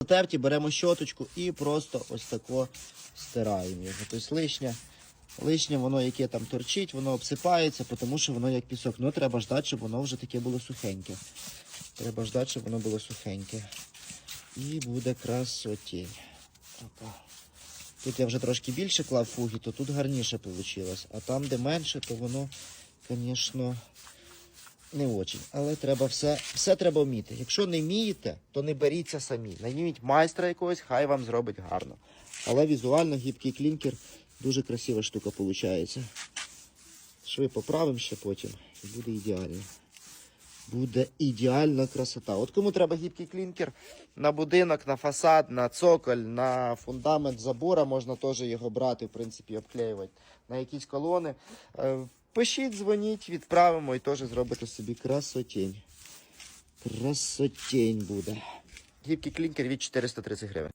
Затерті, беремо щоточку і просто ось тако стираємо його. Тобто лишнє, лишнє воно, яке там торчить, воно обсипається, тому що воно як пісок. Ну треба ждати, щоб воно вже таке було сухеньке. Треба ждати, щоб воно було сухеньке. І буде красотень. Опа. Тут я вже трошки більше клав фуги, то тут гарніше вийшло. А там, де менше, то воно, звісно, не очень. Але треба все, все треба вміти. Якщо не вмієте, то не беріться самі. Найміть майстра якогось, хай вам зробить гарно. Але візуально гібкий клінкер дуже красива штука виходить. Шви поправимо ще потім і буде ідеально. Буде ідеальна красота. От кому треба гібкий клінкер на будинок, на фасад, на цоколь, на фундамент забора, можна теж його брати, в принципі, обклеювати на якісь колони. Пишіть, дзвоніть, відправимо і теж зробите собі красотень. Красотень буде. Гібкий клінкер від 430 гривень.